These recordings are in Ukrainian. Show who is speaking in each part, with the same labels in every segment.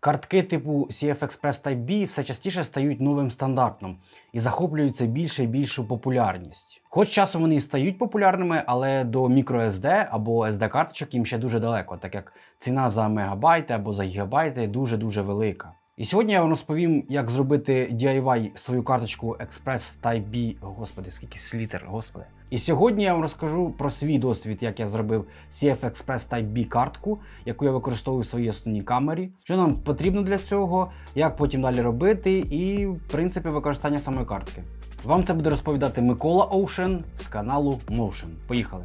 Speaker 1: Картки типу CF Express Type B все частіше стають новим стандартом і захоплюються більше і більшу популярність. Хоч часом вони і стають популярними, але до microSD або SD карточок їм ще дуже далеко, так як ціна за мегабайти або за гігабайти дуже-дуже велика. І сьогодні я вам розповім, як зробити DIY свою карточку Express Type B. Господи, скільки слітер, господи. І сьогодні я вам розкажу про свій досвід, як я зробив CF Express Type B картку, яку я використовую в своїй основній камері. Що нам потрібно для цього, як потім далі робити, і в принципі використання самої картки. Вам це буде розповідати Микола Ocean з каналу Motion. Поїхали.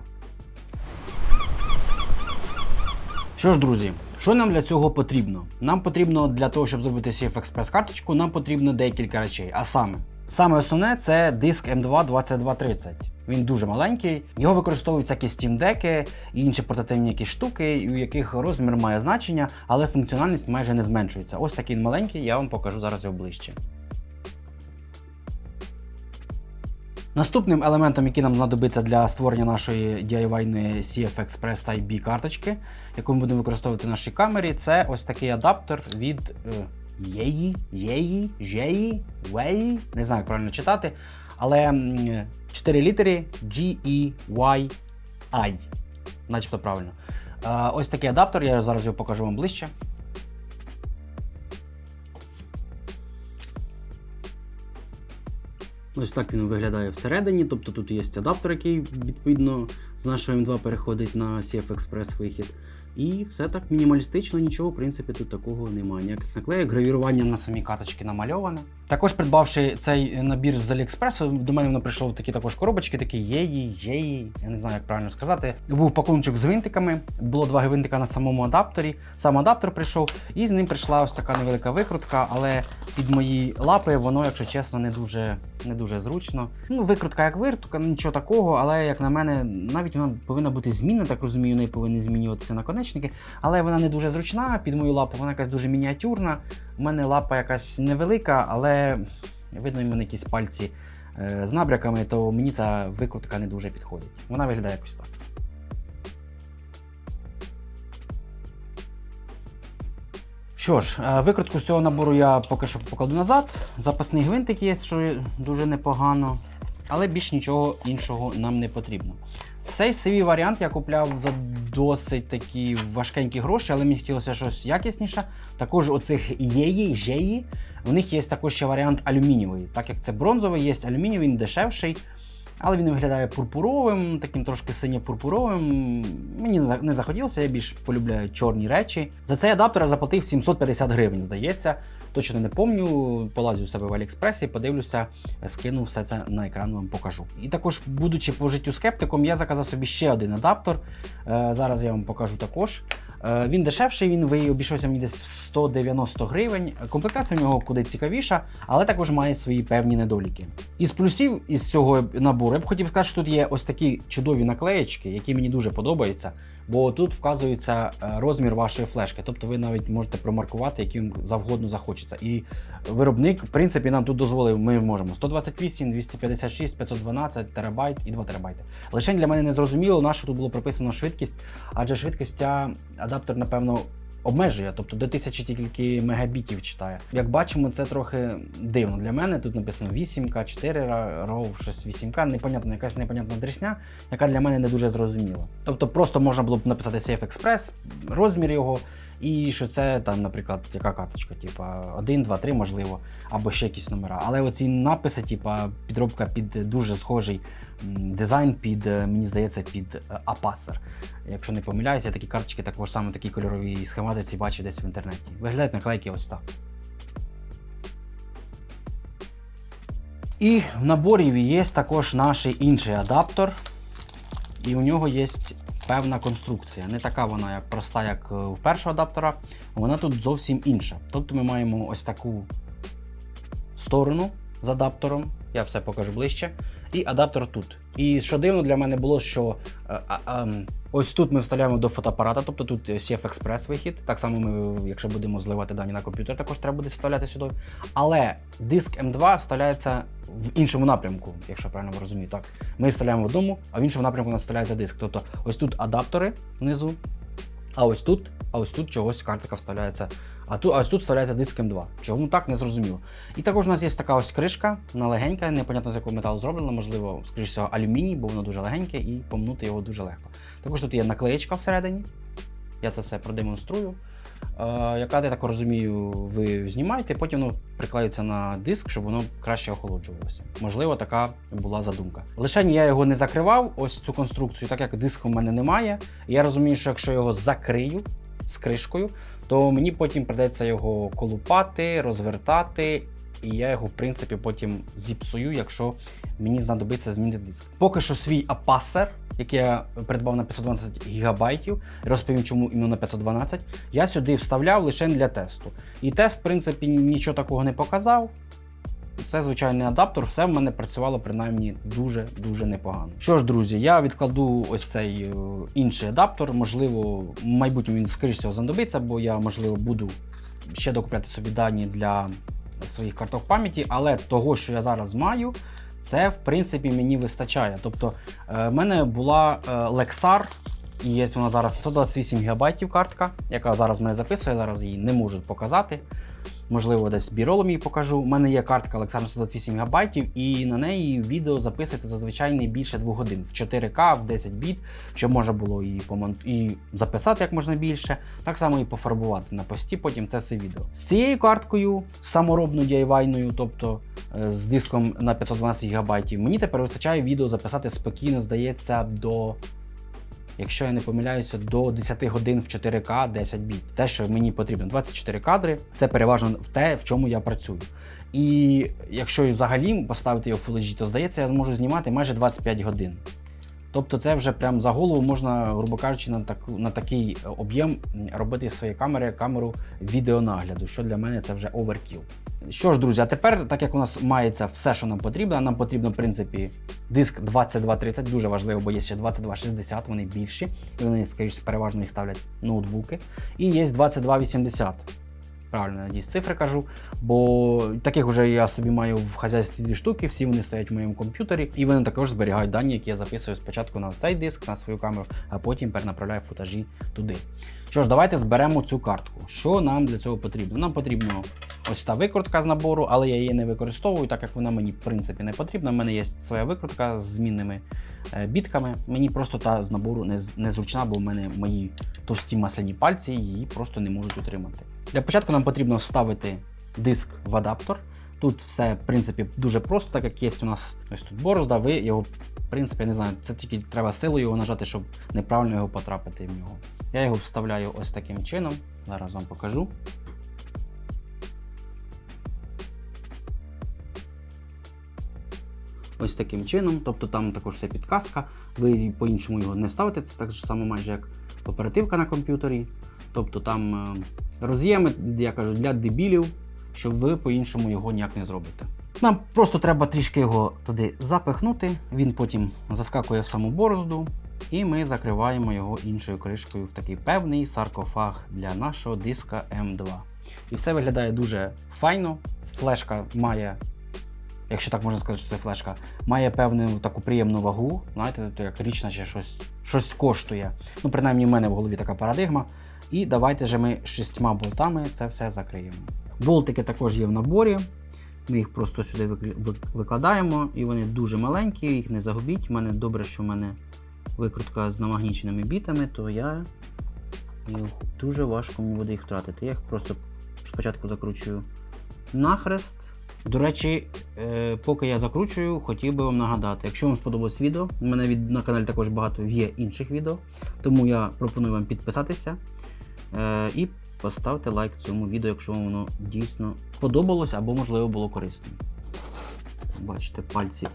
Speaker 1: Що ж, друзі, що нам для цього потрібно? Нам потрібно для того, щоб зробити CF Express карточку, нам потрібно декілька речей. А саме, саме основне це диск M2 2230. Він дуже маленький. Його використовують всякі Steam деки і інші портативні якісь штуки, у яких розмір має значення, але функціональність майже не зменшується. Ось такий маленький, я вам покажу зараз його ближче. Наступним елементом, який нам знадобиться для створення нашої DIY CF Express Type B карточки, яку ми будемо використовувати в нашій камері, це ось такий адаптер від е, Єї, Єї, Жеї, Веї, не знаю, як правильно читати, але 4 літери G, E, Y, I. Начебто правильно. Е, ось такий адаптер, я зараз його покажу вам ближче. Ось так він виглядає всередині. Тобто тут є адаптер, який відповідно з нашого M2 переходить на CF Express вихід. І все так мінімалістично, нічого, в принципі, тут такого немає. Ніяких наклеїк, гравірування на самій каточці намальоване. Також придбавши цей набір з Aliexpress, до мене воно прийшло такі також коробочки, такі єї, єї, я не знаю, як правильно сказати. Був пакуночок з гвинтиками, було два гвинтика на самому адаптері. Сам адаптер прийшов, і з ним прийшла ось така невелика викрутка, але під мої лапи воно, якщо чесно, не дуже, не дуже зручно. Ну, викрутка як викрутка, нічого такого, але як на мене, навіть вона повинна бути змінна, так розумію, не повинні змінюватися наконечники, але вона не дуже зручна під мою лапу, вона якась дуже мініатюрна. У мене лапа якась невелика, але видно, в мене якісь пальці е, з набряками, то мені ця викрутка не дуже підходить. Вона виглядає якось так. Що ж, е, викрутку з цього набору я поки що покладу назад. Запасний гвинтик є, що дуже непогано, але більш нічого іншого нам не потрібно. Цей CV варіант я купляв за досить такі важкенькі гроші, але мені хотілося щось якісніше. Також оцих єї, жеї, в них є також ще варіант алюмінієвий. Так як це бронзовий, є алюмінієвий, він дешевший. Але він виглядає пурпуровим, таким трошки синьо-пурпуровим. Мені не захотілося, я більш полюбляю чорні речі. За цей адаптер я заплатив 750 гривень, здається. Точно не помню, полазю у себе в Аліекспресі, подивлюся, скину все це на екран вам покажу. І також, будучи по життю скептиком, я заказав собі ще один адаптер. Е, зараз я вам покажу також. Е, Він дешевший, він обійшовся мені десь в 190 гривень. Комплектація в нього куди цікавіша, але також має свої певні недоліки. Із плюсів із цього набору я б хотів сказати, що тут є ось такі чудові наклеєчки, які мені дуже подобаються. Бо тут вказується е, розмір вашої флешки, тобто ви навіть можете промаркувати, який вам завгодно захочеться. І виробник, в принципі, нам тут дозволив, ми можемо 128, 256, 512 терабайт і 2 терабайти. Лише для мене не зрозуміло, на що тут було прописано швидкість, адже швидкість адаптер, напевно, обмежує, тобто до 1000 тільки мегабітів читає. Як бачимо, це трохи дивно для мене. Тут написано 8К, 4 RAW, щось 8К, непонятно, якась непонятна дресня, яка для мене не дуже зрозуміла. Тобто просто можна було б написати Express, розмір його, і що це там, наприклад, яка карточка, типа 1, 2, 3, можливо, або ще якісь номера. Але оці написи, типа підробка під дуже схожий дизайн, під, е, мені здається, під Apacer. Якщо не помиляюся, такі карточки також саме такі кольорові схематиці бачив десь в інтернеті. Виглядають наклейки ось так. І в наборі є також наш інший адаптер, і у нього є певна конструкція. Не така вона як проста, як в першого адаптера, вона тут зовсім інша. Тобто ми маємо ось таку сторону з адаптером, я все покажу ближче, і адаптер тут. І що дивно для мене було, що е, а, а, ось тут ми вставляємо до фотоапарата, тобто тут CF Express вихід. Так само ми, якщо будемо зливати дані на комп'ютер, також треба буде вставляти сюди. Але диск М2 вставляється в іншому напрямку, якщо я правильно розумію. Так, ми вставляємо в одному, а в іншому напрямку у нас вставляється диск. Тобто ось тут адаптери внизу, а ось тут, а ось тут чогось картика вставляється А тут, ось тут вставляється диск М2. Чому так, не зрозуміло. І також у нас є така ось кришка, вона легенька, непонятно з якого металу зроблена, можливо, скоріш всього, алюміній, бо воно дуже легеньке і помнути його дуже легко. Також тут є наклеєчка всередині. Я це все продемонструю. Е, яка, я так розумію, ви знімаєте, потім воно приклеюється на диск, щоб воно краще охолоджувалося. Можливо, така була задумка. Лише я його не закривав, ось цю конструкцію, так як диску в мене немає. Я розумію, що якщо його закрию з кришкою, то мені потім придеться його колупати, розвертати. І я його, в принципі, потім зіпсую, якщо мені знадобиться змінити диск. Поки що свій апасер, який я придбав на 512 ГБ, розповім, чому іменно на 512, я сюди вставляв лише для тесту. І тест, в принципі, нічого такого не показав. Це звичайний адаптер, все в мене працювало принаймні дуже-дуже непогано. Що ж, друзі, я відкладу ось цей е, інший адаптер. Можливо, в майбутньому він скоріш всього знадобиться, бо я, можливо, буду ще докупляти собі дані для своїх карток пам'яті, але того, що я зараз маю, це в принципі мені вистачає. Тобто, е, в мене була е, Lexar, і є вона зараз 128 ГБ картка, яка зараз мене записує, зараз її не можу показати. Можливо, десь біролом її покажу. У мене є картка Lexar 128 ГБ, і на неї відео записується зазвичай не більше 2 годин в 4К, в 10 біт, щоб можна було і помон... і записати як можна більше, так само і пофарбувати на пості, потім це все відео. З цією карткою, саморобною DIY-ною, тобто е, з диском на 512 ГБ, мені тепер вистачає відео записати спокійно, здається, до якщо я не помиляюся, до 10 годин в 4К 10 біт. Те, що мені потрібно 24 кадри, це переважно в те, в чому я працюю. І якщо взагалі поставити його в Full HD, то здається, я зможу знімати майже 25 годин. Тобто це вже прям за голову можна, грубо кажучи, на, так, на такий об'єм робити своєї камери камеру відеонагляду, що для мене це вже оверкіл. Що ж, друзі, а тепер, так як у нас мається все, що нам потрібно, нам потрібно, в принципі, диск 2230, дуже важливо, бо є ще 2260, вони більші, і вони, скоріше, переважно їх ставлять ноутбуки. І є 2280. Правильно, надіюсь, цифри кажу, бо таких вже я собі маю в хазяйстві дві штуки, всі вони стоять в моєму комп'ютері, і вони також зберігають дані, які я записую спочатку на цей диск, на свою камеру, а потім перенаправляю футажі туди. Що ж, давайте зберемо цю картку. Що нам для цього потрібно? Нам потрібно ось та викрутка з набору, але я її не використовую, так як вона мені в принципі не потрібна. У мене є своя викрутка з змінними е, бітками. Мені просто та з набору не, незручна, бо в мене мої товсті масляні пальці її просто не можуть утримати. Для початку нам потрібно вставити диск в адаптер. Тут все, в принципі, дуже просто, так як є у нас ось тут борозда, ви його, в принципі, не знаю, це тільки треба силою його нажати, щоб неправильно його потрапити в нього. Я його вставляю ось таким чином. Зараз вам покажу. Ось таким чином, тобто там також вся підказка. Ви по-іншому його не вставите, це так само майже як оперативка на комп'ютері. Тобто там е, роз'єми, я кажу, для дебілів, щоб ви по-іншому його ніяк не зробите. Нам просто треба трішки його туди запихнути, він потім заскакує в саму борозду, і ми закриваємо його іншою кришкою в такий певний саркофаг для нашого диска М2. І все виглядає дуже файно. Флешка має, якщо так можна сказати, що це флешка, має певну таку приємну вагу. Знаєте, як річ, наче щось, щось коштує. Ну, принаймні, в мене в голові така парадигма. І давайте же ми шістьма болтами це все закриємо. Болтики також є в наборі. Ми їх просто сюди викладаємо, і вони дуже маленькі, їх не загубіть. У мене добре, що в мене викрутка з намагніченими бітами, то я їх дуже важко буде їх втратити. Я їх просто спочатку закручую нахрест. До речі, е, поки я закручую, хотів би вам нагадати, якщо вам сподобалось відео, у мене на каналі також багато є інших відео, тому я пропоную вам підписатися і поставте лайк цьому відео, якщо вам воно дійсно сподобалось або, можливо, було корисним. Бачите, пальці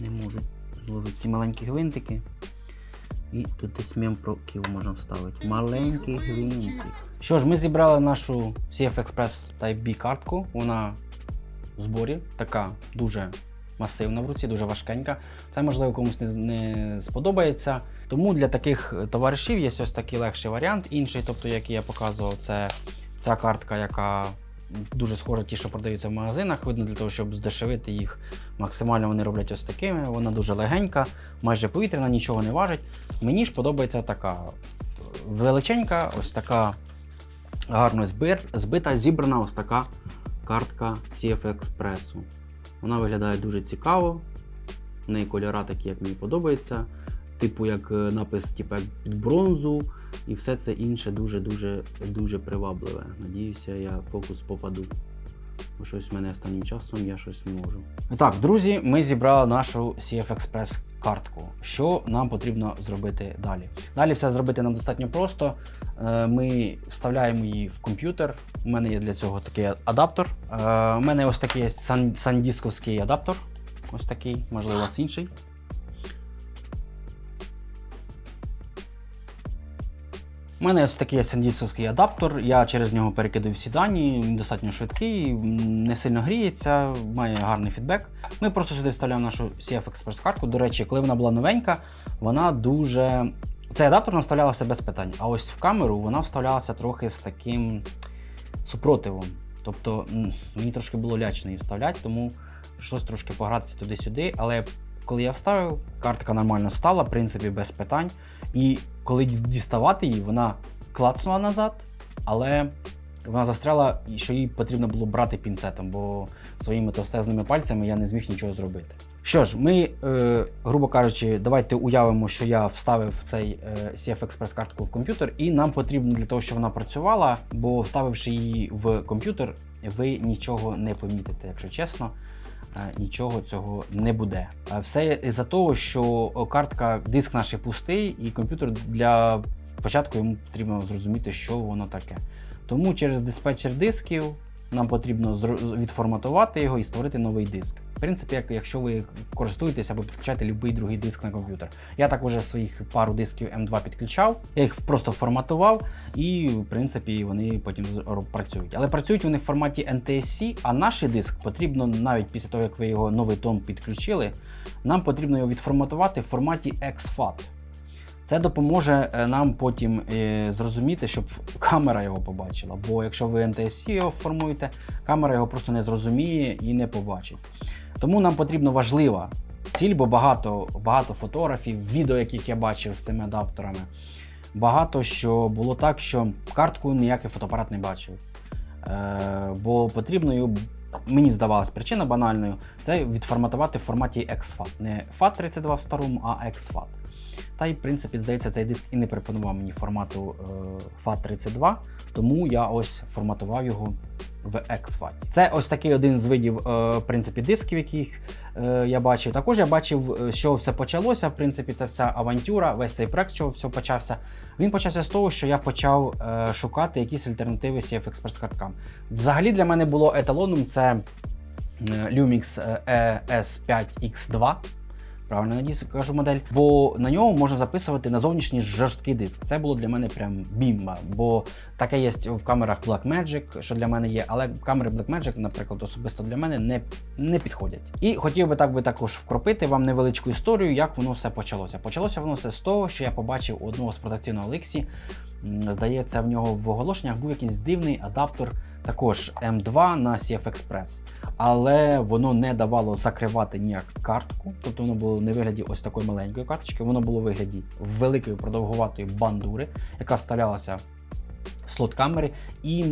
Speaker 1: не можуть зложити ці маленькі гвинтики. І тут десь мемпроків можна вставити. Маленький гвинтик. Що ж, ми зібрали нашу CF Express Type B картку. Вона в зборі, така дуже масивна в руці, дуже важкенька. Це можливо комусь не, не сподобається. Тому для таких товаришів є ось такий легший варіант. Інший, тобто, який я показував, це ця картка, яка дуже схожа ті, що продаються в магазинах. Видно, для того, щоб здешевити їх максимально вони роблять ось такими. Вона дуже легенька, майже повітряна, нічого не важить. Мені ж подобається така величенька, ось така гарно збита, зібрана ось така картка CF Express. Вона виглядає дуже цікаво. В неї кольора такі, як мені подобається. Типу, як е, напис типу, як під бронзу, і все це інше дуже-дуже дуже привабливе. Надіюся, я фокус попаду. Бо щось в мене останнім часом я щось не можу. Так, друзі, ми зібрали нашу CF Express картку. Що нам потрібно зробити далі? Далі все зробити нам достатньо просто. Е, Ми вставляємо її в комп'ютер. У мене є для цього такий адаптер. Е, У мене ось такий сан- сандісковський адаптер. Ось такий, можливо, у вас інший. У мене ось такий сендісовський адаптер, я через нього перекидаю всі дані, він достатньо швидкий, не сильно гріється, має гарний фідбек. Ми просто сюди вставляємо нашу CF Express картку. До речі, коли вона була новенька, вона дуже. Цей адаптер вставлялася без питань. А ось в камеру вона вставлялася трохи з таким супротивом. Тобто мені трошки було лячно її вставляти, тому щось трошки погратися туди-сюди. Але коли я вставив, картка нормально стала, в принципі, без питань. І коли діставати її, вона клацнула назад, але вона застряла, і що їй потрібно було брати пінцетом, бо своїми товстезними пальцями я не зміг нічого зробити. Що ж, ми, е, грубо кажучи, давайте уявимо, що я вставив цей е, CF Express картку в комп'ютер, і нам потрібно для того, щоб вона працювала, бо вставивши її в комп'ютер, ви нічого не помітите, якщо чесно. Е, Нічого цього не буде. Е, Все із-за того, що картка, диск наш пустий, і комп'ютер для початку йому потрібно зрозуміти, що воно таке. Тому через диспетчер дисків нам потрібно відформатувати його і створити новий диск. В принципі, як, якщо ви користуєтесь або підключаєте будь-який другий диск на комп'ютер. Я так уже своїх пару дисків M2 підключав, я їх просто форматував, і в принципі вони потім працюють. Але працюють вони в форматі NTSC, а наш диск потрібно навіть після того, як ви його новий том підключили, нам потрібно його відформатувати в форматі exFAT. Це допоможе е, нам потім е, зрозуміти, щоб камера його побачила. Бо якщо ви NTSC його формуєте, камера його просто не зрозуміє і не побачить. Тому нам потрібна важлива ціль, бо багато, багато фотографів, відео, яких я бачив з цими адаптерами. Багато що було так, що картку ніякий фотоапарат не бачив. Е, бо потрібно мені здавалась причина банальною, це відформатувати в форматі exFAT. Не FAT32 в старому, а exFAT. Та й, в принципі, здається, цей диск і не пропонував мені формату е, FAT32, тому я ось форматував його в exFAT. Це ось такий один з видів е, в принципі, дисків, яких е, я бачив. Також я бачив, е, з чого все почалося. В принципі, це вся авантюра, весь цей проект, чого все почався. Він почався з того, що я почав е, шукати якісь альтернативи CF Express карткам. Взагалі для мене було еталоном це е, Lumix е, ES5X2. Правильно надіюсь, кажу модель, бо на ньому можна записувати на зовнішній жорсткий диск. Це було для мене прям бімба. Бо таке є в камерах Blackmagic, що для мене є, але камери Blackmagic, наприклад, особисто для мене не, не підходять. І хотів би так би також вкропити вам невеличку історію, як воно все почалося. Почалося воно все з того, що я побачив одного з продавців на Олексі. Здається, в нього в оголошеннях був якийсь дивний адаптер, також М2 на CF Express. Але воно не давало закривати ніяк картку, тобто воно було не вигляді ось такої маленької карточки, воно було в вигляді великої продовгуватої бандури, яка вставлялася слот камери. І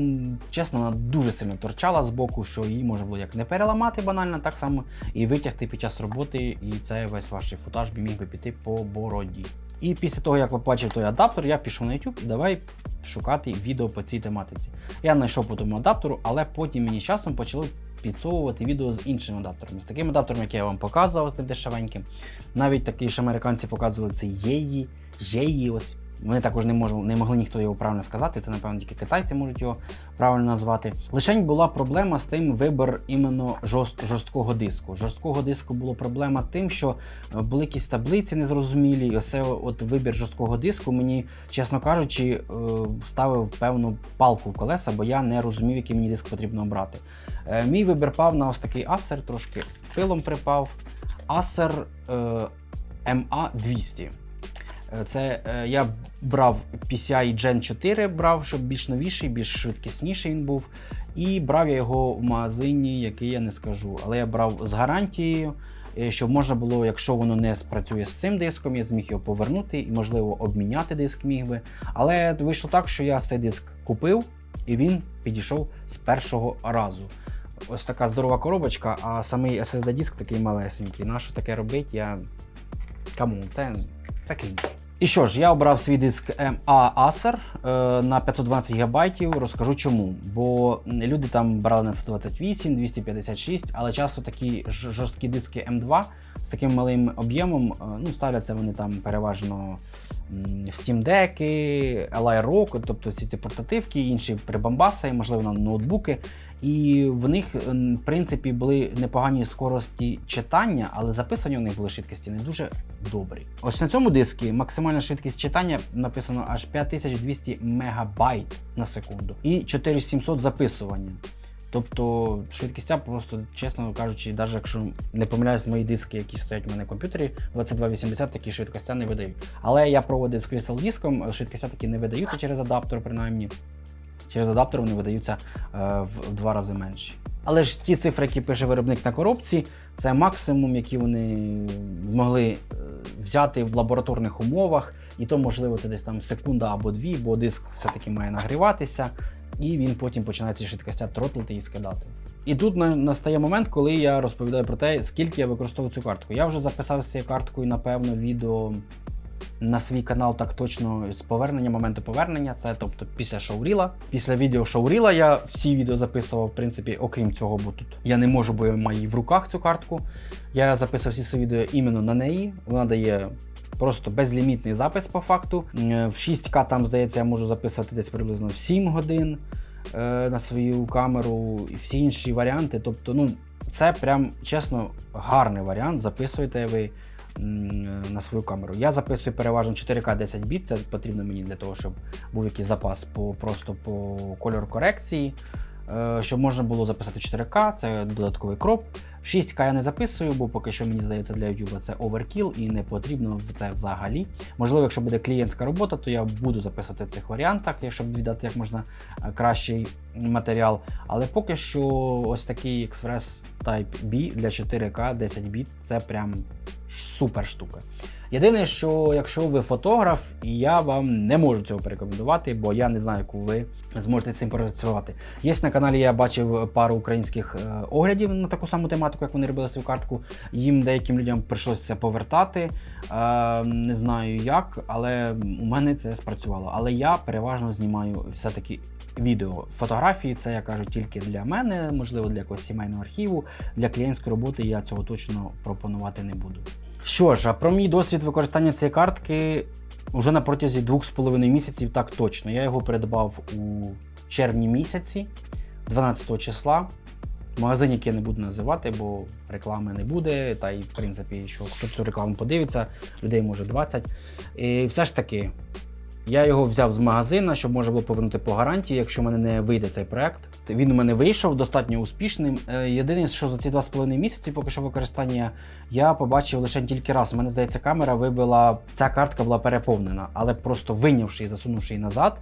Speaker 1: чесно, вона дуже сильно торчала з боку, що її можна було як не переламати банально, так само і витягти під час роботи, і це весь ваш футаж би міг би піти по бороді. І після того, як побачив той адаптер, я пішов на YouTube і давай шукати відео по цій тематиці. Я знайшов по тому адаптеру, але потім мені часом почали підсовувати відео з іншими адаптерами. З таким адаптером, який я вам показував, з тим дешевеньким. Навіть такі ж американці показували це єї, єї ось. Вони також не можу, не могли ніхто його правильно сказати. Це, напевно, тільки китайці можуть його правильно назвати. Лишень була проблема з тим вибір іменно жорст, жорсткого диску. Жорсткого диску була проблема тим, що е, були якісь таблиці незрозумілі. І оце от вибір жорсткого диску мені, чесно кажучи, е, ставив певну палку в колеса, бо я не розумів, який мені диск потрібно обрати. Е, Мій вибір пав на ось такий Acer, трошки пилом припав. Acer е, MA200. Е, Це е, я брав PCI Gen 4, брав, щоб більш новіший, більш швидкісніший він був. І брав я його в магазині, який я не скажу. Але я брав з гарантією, е, щоб можна було, якщо воно не спрацює з цим диском, я зміг його повернути і, можливо, обміняти диск міг би. Але вийшло так, що я цей диск купив. і він підійшов з першого разу. Ось така здорова коробочка, а самий SSD-диск такий малесенький. Нащо таке робить? Я. Кому? Це, це крінж. І що ж, я обрав свій диск MA Acer е, на 520 ГБ. Розкажу чому. Бо люди там брали на 128, 256, але часто такі жорсткі диски М2 з таким малим об'ємом, е, ну, ставляться вони там переважно в Steam Deck, Li Rock, тобто всі ці портативки, інші прибамбаси, можливо, на ноутбуки. І в них, е, в принципі, були непогані скорості читання, але записання у них були швидкості не дуже добрі. Ось на цьому диску максимальна швидкість читання написано аж 5200 мегабайт на секунду і 4700 записування. Тобто швидкістя просто, чесно кажучи, навіть якщо не помиляюсь, мої диски, які стоять у мене в комп'ютері, 2280 такі швидкостя не видають. Але я проводив з Crystal диском, швидкостя такі не видаються через адаптер, принаймні. Через адаптер вони видаються е, в два рази менші. Але ж ті цифри, які пише виробник на коробці, це максимум, який вони змогли е, взяти в лабораторних умовах, і то, можливо, це десь там секунда або дві, бо диск все-таки має нагріватися, і він потім починає ці швидкостя тротлити і скидати. І тут настає момент, коли я розповідаю про те, скільки я використовую цю картку. Я вже записав з цією карткою, напевно, відео на свій канал так точно з повернення, моменту повернення. Це тобто після шоуріла. Після відео шоуріла я всі відео записував, в принципі, окрім цього, бо тут я не можу, бо я маю в руках цю картку. Я записував всі свої відео іменно на неї. Вона дає. Просто безлімітний запис по факту. Е, В 6К там, здається, я можу записувати десь приблизно в 7 годин е, на свою камеру і всі інші варіанти. Тобто, ну, це прям чесно гарний варіант. Записуєте ви на свою камеру. Я записую переважно 4К 10 біт. Це потрібно мені для того, щоб був якийсь запас по просто по кольору корекції. Е, Щоб можна було записати 4К, це додатковий кроп. 6К я не записую, бо поки що мені здається для YouTube це оверкіл і не потрібно це взагалі. Можливо, якщо буде клієнтська робота, то я буду записувати в цих варіантах, щоб віддати як можна е, кращий матеріал. Але поки що ось такий Express Type B для 4К 10 біт це прям супер штука. Єдине, що якщо ви фотограф, я вам не можу цього порекомендувати, бо я не знаю, яку ви зможете цим працювати. Є на каналі, я бачив пару українських е, оглядів на таку саму тематику, як вони робили свою картку. Їм деяким людям прийшлося повертати. Е, Не знаю як, але у мене це спрацювало. Але я переважно знімаю все-таки відео. Фотографії це я кажу тільки для мене, можливо, для якогось сімейного архіву. Для клієнтської роботи я цього точно пропонувати не буду. Що ж, а про мій досвід використання цієї картки вже на протязі двох з половиною місяців так точно. Я його придбав у червні місяці, 12 числа. Магазин, який я не буду називати, бо реклами не буде. Та й, в принципі, що хто цю рекламу подивиться, людей може 20. І все ж таки, я його взяв з магазина, щоб можна було повернути по гарантії, якщо в мене не вийде цей проект. Він у мене вийшов достатньо успішним. Е, Єдине, що за ці 2,5 місяці поки що використання я побачив лише тільки раз. У мене здається, камера вибила, ця картка була переповнена, але просто вийнявши і засунувши її назад,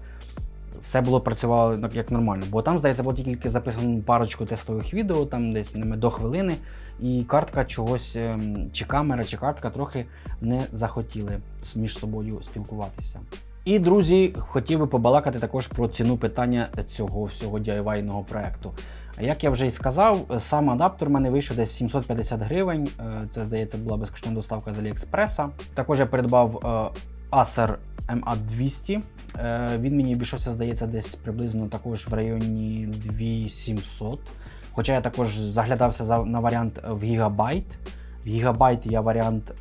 Speaker 1: все було працювало ну, як нормально. Бо там, здається, було тільки записано парочку тестових відео, там десь ними до хвилини, і картка чогось, ем, чи камера, чи картка трохи не захотіли між собою спілкуватися. І, друзі, хотів би побалакати також про ціну питання цього всього DIY-ного проекту. Як я вже і сказав, сам адаптер у мене вийшов десь 750 гривень. Е, Це, здається, була безкоштовна доставка з Аліекспреса. Також я придбав е, Acer MA200. Е, Він мені обійшовся, здається, десь приблизно також в районі 2700. Хоча я також заглядався на варіант в гігабайт. В гігабайт я варіант.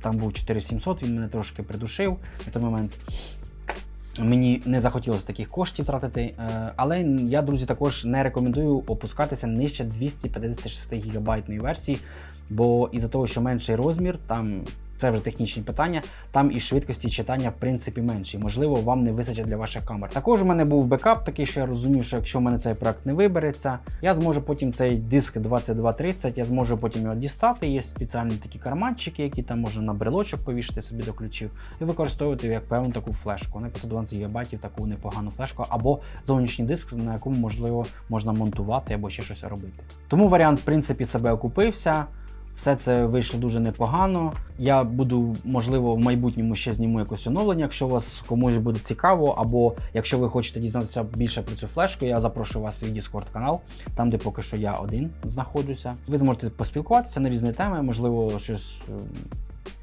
Speaker 1: Там був 4700, він мене трошки придушив на той момент. Мені не захотілося таких коштів тратити, е, але я, друзі, також не рекомендую опускатися нижче 256 гігабайтної версії, бо із-за того, що менший розмір, там це вже технічні питання, там і швидкості читання в принципі менші. Можливо, вам не вистачить для ваших камер. Також у мене був бекап, такий, що я розумів, що якщо в мене цей проект не вибереться, я зможу потім цей диск 2230, я зможу потім його дістати. Є спеціальні такі карманчики, які там можна на брелочок повішати собі до ключів і використовувати як певну таку флешку. На 512 ГБ таку непогану флешку, або зовнішній диск, на якому можливо можна монтувати або ще щось робити. Тому варіант, в принципі, себе окупився. Все це вийшло дуже непогано. Я буду, можливо, в майбутньому ще зніму якось оновлення, якщо вас комусь буде цікаво, або якщо ви хочете дізнатися більше про цю флешку, я запрошую вас в свій Discord канал, там де поки що я один знаходжуся. Ви зможете поспілкуватися на різні теми, можливо, щось. е,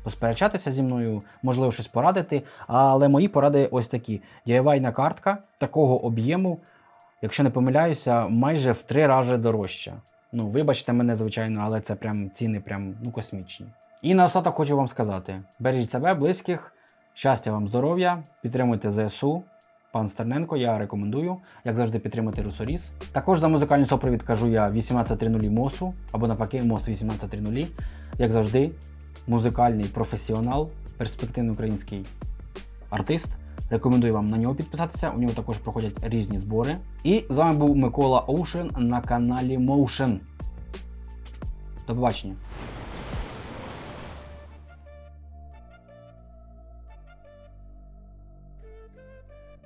Speaker 1: Посперечатися зі мною, можливо, щось порадити. Але мої поради ось такі: DIY картка такого об'єму, якщо не помиляюся, майже в три рази дорожча. Ну, вибачте мене, звичайно, але це прям ціни прям ну, космічні. І наостаток хочу вам сказати: бережіть себе, близьких, щастя вам, здоров'я, підтримуйте ЗСУ. Пан Стерненко, я рекомендую, як завжди, підтримати Русоріс. Також за музикальний супровід кажу я 1830 МОСу або навпаки МОС 1830. Як завжди, музикальний професіонал, перспективний український артист. Рекомендую вам на нього підписатися. У нього також проходять різні збори. І з вами був Микола Оушен на каналі Motion. До побачення.